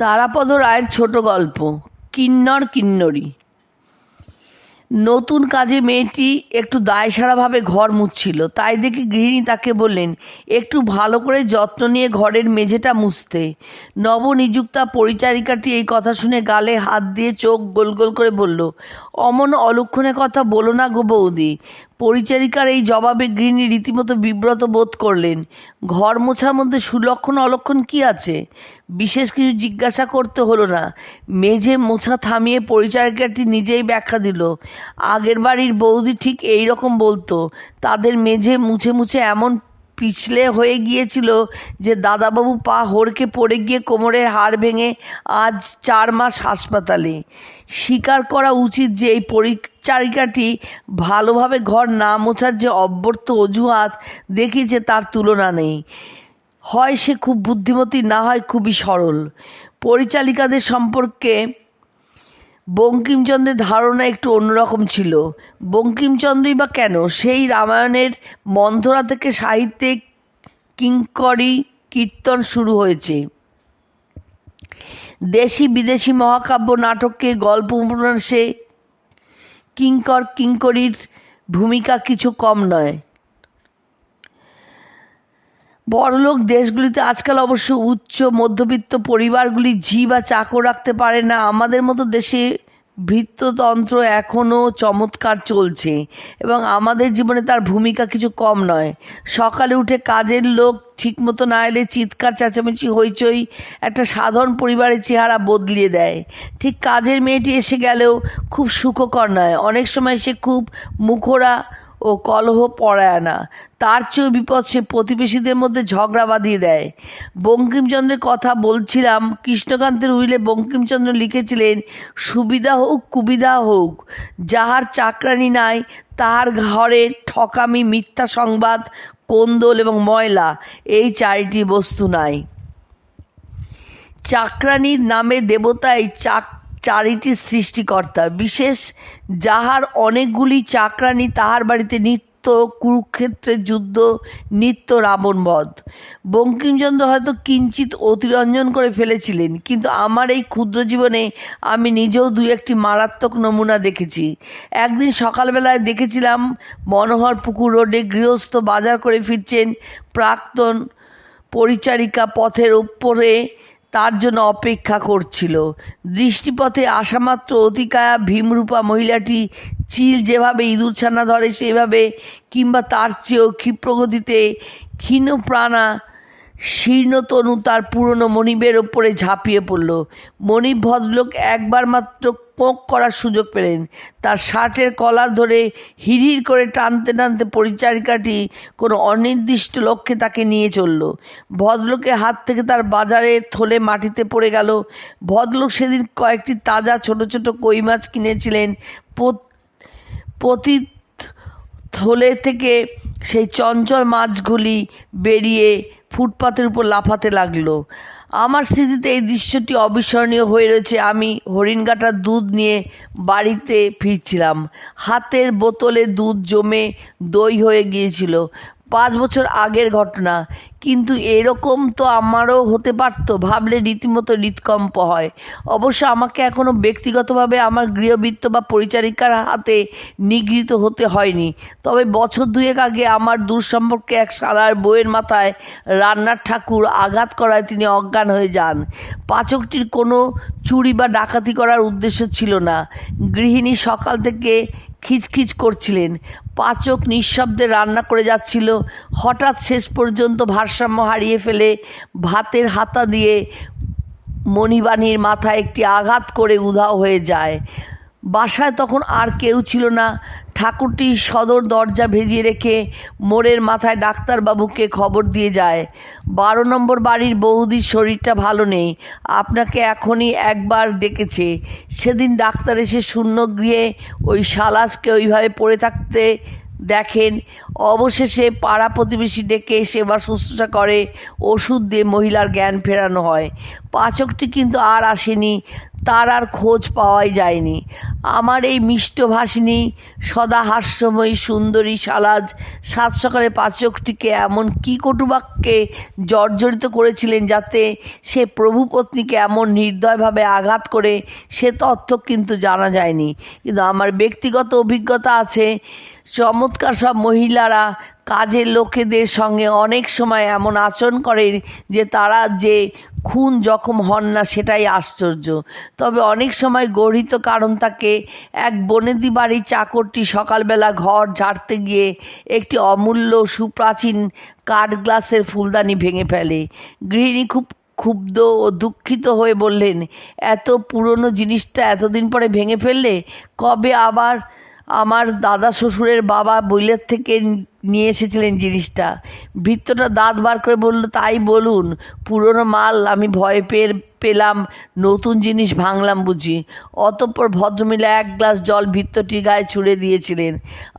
তারাপদ রায়ের ছোট গল্প, কিন্নর কিন্নরী। নতুন কাজে মেয়েটি একটু দায়সারাভাবে ঘর মুছছিল, তাই দেখে গৃহিণী তাকে বললেন, একটু ভালো করে যত্ন নিয়ে ঘরের মেঝেটা মুছতে। নবনিযুক্তা পরিচারিকাটি এই কথা শুনে গালে হাত দিয়ে চোখ গোল গোল করে বলল অমন অলক্ষণে কথা বলো না গো বৌদি। পরিচারিকার এই জবাবে গৃহিণী রীতিমতো বিব্রত বোধ করলেন। ঘর মোছার মধ্যে সুলক্ষণ অলক্ষণ কি আছে? বিশেষ কিছু জিজ্ঞাসা করতে হলো না। মেঝে মোছা থামিয়ে পরিচারিকাটি নিজেই ব্যাখ্যা দিল। আগের বাড়ির বৌদি ঠিক এই রকম বলতো। তাদের মেঝে মুছে মুছে এমন পিছলে হয়ে গিয়েছিল যে দাদাবাবু পা হড়কে পড়ে গিয়ে কোমরের হাড় ভেঙে আজ চার মাস হাসপাতালে। স্বীকার করা উচিত যে এই পরিচারিকাটি ভালোভাবে ঘর না মোছার যে অব্যর্থ অজুহাত দেখিয়েছে তার তুলনা নেই। হয় সে খুব বুদ্ধিমতী, না হয় খুবই সরল। পরিচালিকাদের সম্পর্কে বঙ্কিমচন্দ্রের ধারণা একটু অন্যরকম ছিল। বঙ্কিমচন্দ্রই বা কেন সেই রামায়ণের মন্থরা থেকে সাহিত্যে কিঙ্করি কীর্তন শুরু হয়েছে? দেশি বিদেশি মহাকাব্য নাটককে গল্প উপন্যাসে কিঙ্কর কিঙ্করির ভূমিকা কিছু কম নয়। বড়লোক দেশগুলিতে আজকাল অবশ্য উচ্চ মধ্যবিত্ত পরিবারগুলি ঝি বা চাকর রাখতে পারে না। আমাদের মতো দেশে বৃত্ততন্ত্র এখনও চমৎকার চলছে এবং আমাদের জীবনে তার ভূমিকা কিছু কম নয়। সকালে উঠে কাজের লোক ঠিকমতো না এলে চিৎকার, চেঁচামেচি, হইচই একটা সাধারণ পরিবারের চেহারা বদলিয়ে দেয়। ঠিক কাজের মেয়েটি এসে গেলেও খুব সুখকর নয়। অনেক সময় সে খুব মুখরা ও কলহ পড়ায় না। তার চেয়েও বিপদ সে প্রতিবেশীদের মধ্যে ঝগড়া বাঁধিয়ে দেয়। বঙ্কিমচন্দ্রের কথা বলছিলাম, কৃষ্ণকান্তের উইলে বঙ্কিমচন্দ্র লিখেছিলেন, সুবিধা হোক, কুবিধা হোক, যাহার চাকরানি নাই, তাহার ঘরে ঠকামি, মিথ্যা সংবাদ, কোন্দল এবং ময়লা, এই চারিটি বস্তু নাই। চাকরানির নামে দেবতাই চাক চারিটি সৃষ্টিকর্তা, বিশেষ যাহার অনেকগুলি চাকরানি তাহার বাড়িতে নিত্য, কুরুক্ষেত্রের যুদ্ধ, নিত্য রাবণবধ বঙ্কিমচন্দ্র হয়তো কিঞ্চিত অতিরঞ্জন করে ফেলেছিলেন, কিন্তু আমার এই ক্ষুদ্র জীবনে আমি নিজেও দুই একটি মারাত্মক নমুনা দেখেছি। একদিন সকালবেলায় দেখেছিলাম, মনোহর পুকুর রোডে গৃহস্থ বাজার করে ফিরছেন প্রাক্তন পরিচারিকা পথের ওপরে তার জন্য অপেক্ষা করছিল। দৃষ্টিপথে আসামাত্র অতিকায়া ভীমরূপা মহিলাটি চিল যেভাবে ইঁদুরছানা ধরে সেভাবে কিংবা তার চেয়েও ক্ষিপ্রগতিতে ক্ষীণপ্রাণা শীর্ণতনু তার পুরনো মনিবের ওপরে ঝাঁপিয়ে পড়ল। মনিব ভদ্রলোক একবার মাত্র কোঁক করার সুযোগ পেলেন। তার শার্টের কলার ধরে হিড়ির করে টানতে টানতে পরিচারিকাটি কোনো অনির্দিষ্ট লক্ষ্যে তাকে নিয়ে চলল। ভদ্রলোকের হাত থেকে তার বাজারে থলে মাটিতে পড়ে গেল। ভদ্রলোক সেদিন কয়েকটি তাজা ছোট ছোট কই মাছ কিনেছিলেন। পতি থলে থেকে সেই চঞ্চল মাছগুলি বেরিয়ে ফুটপাতের উপর লাফাতে লাগল। আমার স্মৃতিতে এই দৃশ্যটি অবিস্মরণীয় হয়ে রয়েছে। আমি হরিণঘাটার দুধ নিয়ে বাড়িতে ফিরছিলাম। হাতের বোতলে দুধ জমে দই হয়ে গিয়েছিল। পাঁচ বছর আগের ঘটনা। কিন্তু এরকম তো আমারও হতে পারতো। ভাবলে রীতিমতো হৃৎকম্প হয়। অবশ্য আমাকে এখনও ব্যক্তিগতভাবে আমার গৃহবৃত্ত বা পরিচারিকার হাতে নিগৃহীত হতে হয়নি। তবে বছর দুয়েক আগে আমার দূর সম্পর্কে এক সালার বইয়ের মাথায় রান্নার ঠাকুর আঘাত করায় তিনি অজ্ঞান হয়ে যান। পাচকটির কোনো চুরি বা ডাকাতি করার উদ্দেশ্য ছিল না। গৃহিণী সকাল থেকে খিচখিচ করছিলেন। পাচক নিঃশব্দে রান্না করে যাচ্ছিল। হঠাৎ শেষ পর্যন্ত ভারসাম্য হারিয়ে ফেলে ভাতের হাতা দিয়ে মণিবাণীর মাথায় একটি আঘাত করে উধাও হয়ে যায়। বাসায় তখন আর কেউ ছিল না। ঠাকুরটি সদর দরজা ভেজিয়ে রেখে মোড়ের মাথায় ডাক্তারবাবুকে খবর দিয়ে যায়, বারো নম্বর বাড়ির বৌদির শরীরটা ভালো নেই। আপনাকে এখনই একবার ডেকেছে। সেদিন ডাক্তার এসে শূন্য গৃহে ওই সালাসকে ওইভাবে পড়ে থাকতে দেখেন, অবশেষে পাড়া প্রতিবেশী ডেকে সেবা শুশ্রূষা করে, ওষুধ দিয়ে মহিলার জ্ঞান ফেরানো হয়। পাচকটি কিন্তু আর আসেনি। তার আর খোঁজ পাওয়াই যায়নি। আমার এই মিষ্টভাষিনী সদা হাস্যময়ী, সুন্দরী, সালাজ, সাত সকালে পাচকটিকে এমন কী কটুবাক্যে জর্জরিত করেছিলেন যাতে সে প্রভুপত্নীকে এমন নির্দয়ভাবে আঘাত করে সে তথ্য কিন্তু জানা যায়নি। কিন্তু আমার ব্যক্তিগত অভিজ্ঞতা আছে, চমৎকার সব মহিলারা কাজের লোকেদের সঙ্গে অনেক সময় এমন আচরণ করেন যে তারা যে খুন জখম হন না সেটাই আশ্চর্য। তবে অনেক সময় গর্হিত কারণ তাকে এক বনেদি বাড়ির চাকরটি সকালবেলা ঘর ঝাড়তে গিয়ে একটি অমূল্য সুপ্রাচীন কাঠ গ্লাসের ফুলদানি ভেঙে ফেলে। গৃহিণী খুব ক্ষুব্ধ ও দুঃখিত হয়ে বললেন, এত পুরনো জিনিসটা এতদিন পরে ভেঙে ফেললে কবে আবার আমার দাদা শ্বশুরের বাবা বইলের থেকে নিয়ে এসেছিলেন জিনিসটা। ভিত্তটা দাঁত বার করে বলল, তাই বলুন, পুরনো মাল আমি ভয় পেয়ে পেলাম, নতুন জিনিস ভাঙলাম বুঝি। অতঃপর ভদ্রমিলা এক গ্লাস জল ভিত্তটির গায়ে ছুঁড়ে দিয়েছিলেন।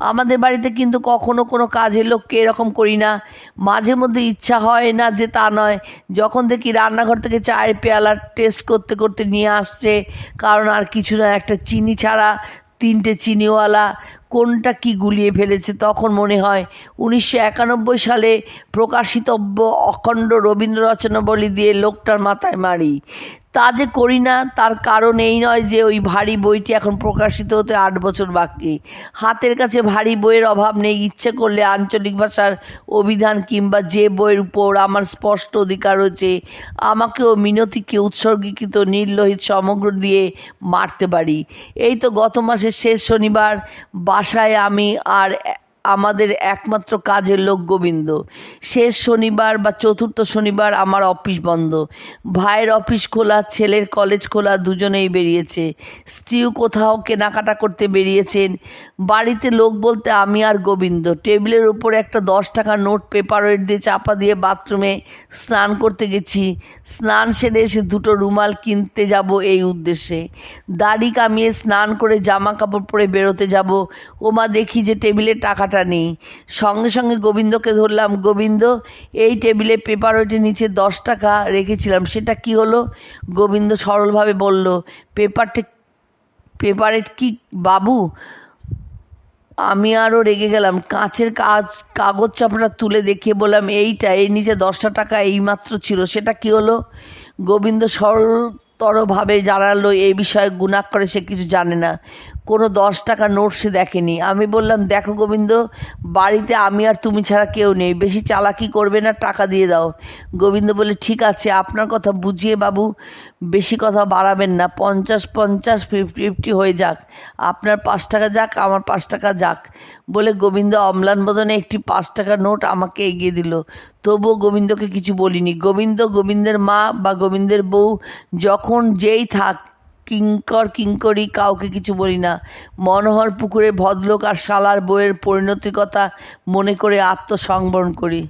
আমাদের বাড়িতে কিন্তু কখনো কোনো কাজের লোককে এরকম করি না। মাঝে মধ্যে ইচ্ছা হয় না যে তা নয়। যখন দেখি রান্নাঘর থেকে চায়ের পেয়ালা টেস্ট করতে করতে নিয়ে আসছে, কারণ আর কিছু না, একটা চিনি ছাড়া তিনটে চিনিওয়ালা কোনটা কি গুলিয়ে ফেলেছে তখন মনে হয় উনিশশো একানব্বই সালে প্রকাশিতব্য অখণ্ড রবীন্দ্র রচনাবলী দিয়ে লোকটার মাথায় মারি। তা যে করি না, তার কারণ এই নয় যে ওই ভারী বইটি এখন প্রকাশিত হতে আট বছর বাকি। হাতের কাছে ভারী বইয়ের অভাব নেই, ইচ্ছে করলে আঞ্চলিক ভাষার অভিধান কিংবা যে বইয়ের উপর আমার স্পষ্ট অধিকার রয়েছে, আমাকেও মিনতিকে উৎসর্গীকৃত নির্লোহিত সমগ্র দিয়ে মারতে পারি। এই তো গত মাসের শেষ শনিবার, বাসায় আমি আর আমাদের একমাত্র কাজের লোক গোবিন্দ। শেষ শনিবার বা চতুর্থ শনিবার আমার অফিস বন্ধ। ভাইয়ের অফিস খোলা, ছেলের কলেজ খোলা, দুজনেই বেরিয়েছে। স্ত্রীও কোথাও কেনাকাটা করতে বেরিয়েছেন। বাড়িতে লোক বলতে আমি আর গোবিন্দ। টেবিলের উপরে একটা দশ টাকা নোট পেপার ওয়েট দিয়ে চাপা দিয়ে বাথরুমে স্নান করতে গেছি। স্নান সেরে এসে দুটো রুমাল কিনতে যাব এই উদ্দেশ্যে। দাড়ি কামিয়ে স্নান করে জামা কাপড় পরে বেরোতে যাব। ওমা দেখি যে টেবিলে টাকাটা নেই। সঙ্গে সঙ্গে গোবিন্দকে ধরলাম। গোবিন্দ, এই টেবিলে পেপার ওয়েটের নিচে দশ টাকা রেখেছিলাম। সেটা কি হলো? গোবিন্দ সরলভাবে বলল পেপারটা পেপারের কি, বাবু? আমি আরও রেগে গেলাম। কাঁচের কাজ, কাগজ চাপড়া তুলে দেখিয়ে বললাম, এইটা, এর নিচে দশটা টাকা এইমাত্র ছিল। সেটা কি হলো? গোবিন্দ সরলতরভাবে জানালো এই বিষয়ে গুণাক করে সে কিছু জানে না। কোনো দশ টাকা নোট সে দেখেনি। আমি বললাম, দেখো গোবিন্দ, বাড়িতে আমি আর তুমি ছাড়া কেউ নেই। বেশি চালাকি করবে না, টাকা দিয়ে দাও। গোবিন্দ বলে ঠিক আছে, আপনার কথা বুঝিয়ে বাবু, বেশি কথা বাড়াবেন না। পঞ্চাশ পঞ্চাশ ফিফটি ফিফটি হয়ে যাক। আপনার পাঁচ টাকা যাক, আমার পাঁচ টাকা যাক। বলে গোবিন্দ অম্লান বদনে একটি পাঁচ টাকার নোট আমাকে এগিয়ে দিল। তবুও গোবিন্দকে কিছু বলিনি। গোবিন্দ, গোবিন্দের মা বা গোবিন্দের বউ যখন যেই থাক কিঙ্কর কিঙ্করি, কাউকে কিছু বলি না। মনোহর পুকুরে ভদ্রলোক আর শালার বইয়ের পরিণতির কথা মনে করে আত্মসংবরণ করি।